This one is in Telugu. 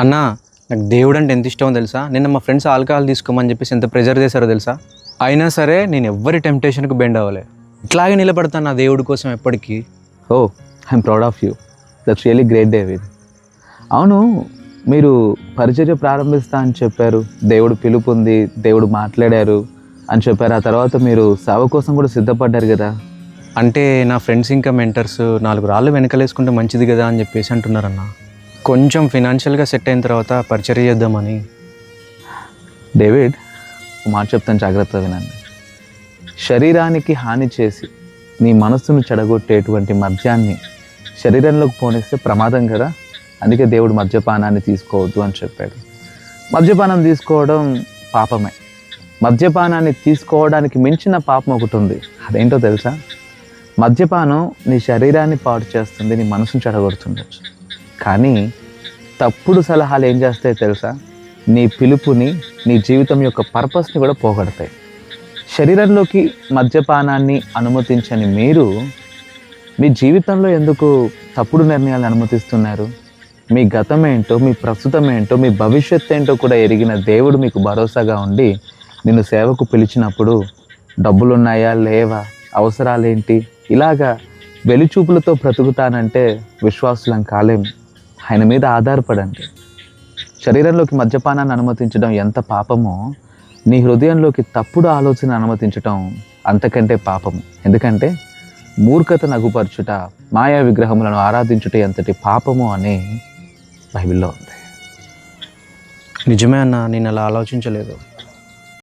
అన్నా నాకు దేవుడు అంటే ఎంత ఇష్టమో తెలుసా? నిన్న మా ఫ్రెండ్స్ ఆల్కహాల్ తీసుకోమని చెప్పేసి ఎంత ప్రెజర్ చేశారో తెలుసా? అయినా సరే నేను ఎవ్వరి టెంప్టేషన్కి బెండ్ అవ్వలే. ఇట్లాగే నిలబడతాను నా దేవుడి కోసం ఎప్పటికీ. ఓ I'm proud of you. That's really great David. అవును మీరు పరిచర్య ప్రారంభిస్తా అని చెప్పారు. దేవుడు పిలుపు ఉంది దేవుడు మాట్లాడారు అని చెప్పారు. ఆ తర్వాత మీరు సేవ కోసం కూడా సిద్ధపడ్డారు కదా? అంటే నా ఫ్రెండ్స్ ఇంకా మెంటర్స్ నాలుగు రాళ్ళు వెనకలేసుకుంటే మంచిది కదా అని చెప్పేసి అంటున్నారన్న. కొంచెం ఫినాన్షియల్గా సెట్ అయిన తర్వాత పరిచర్ చేద్దామని. డేవిడ్ మాట చెప్తాను జాగ్రత్తగా వినండి. శరీరానికి హాని చేసి నీ మనస్సును చెడగొట్టేటువంటి మద్యాన్ని శరీరంలోకి పోనిస్తే ప్రమాదం కదా? అందుకే దేవుడు మద్యపానాన్ని తీసుకోవద్దు అని చెప్పాడు. మద్యపానం తీసుకోవడం పాపమే. మద్యపానాన్ని తీసుకోవడానికి మించిన పాపం ఒకటి ఉంది. అదేంటో తెలుసా? మద్యపానం నీ శరీరాన్ని పాడు చేస్తుంది నీ మనసును చెడగొడుతుండొచ్చు. కానీ తప్పుడు సలహాలు ఏం చేస్తాయో తెలుసా? నీ పిలుపుని నీ జీవితం యొక్క పర్పస్ని కూడా పోగొడతాయి. శరీరంలోకి మద్యపానాన్ని అనుమతించని మీరు మీ జీవితంలో ఎందుకు తప్పుడు నిర్ణయాలు అనుమతిస్తున్నారు? మీ గతం ఏంటో మీ ప్రస్తుతం ఏంటో మీ భవిష్యత్ ఏంటో కూడా ఎరిగిన దేవుడు మీకు భరోసాగా ఉండి నిన్ను సేవకు పిలిచినప్పుడు డబ్బులున్నాయా లేవా అవసరాలేంటి? ఇలాగా వెలిచూపులతో బ్రతుకుతానంటే విశ్వాసులం కాలేం. ఆయన మీద ఆధారపడండి. శరీరంలోకి మద్యపానాన్ని అనుమతించడం ఎంత పాపమో నీ హృదయంలోకి తప్పుడు ఆలోచన అనుమతించటం అంతకంటే పాపము. ఎందుకంటే మూర్ఖత నగుపరచుట మాయా విగ్రహములను ఆరాధించుట ఎంతటి పాపము అని బైబిల్లో ఉంది. నిజమే అన్న నేను అలా ఆలోచించలేదు.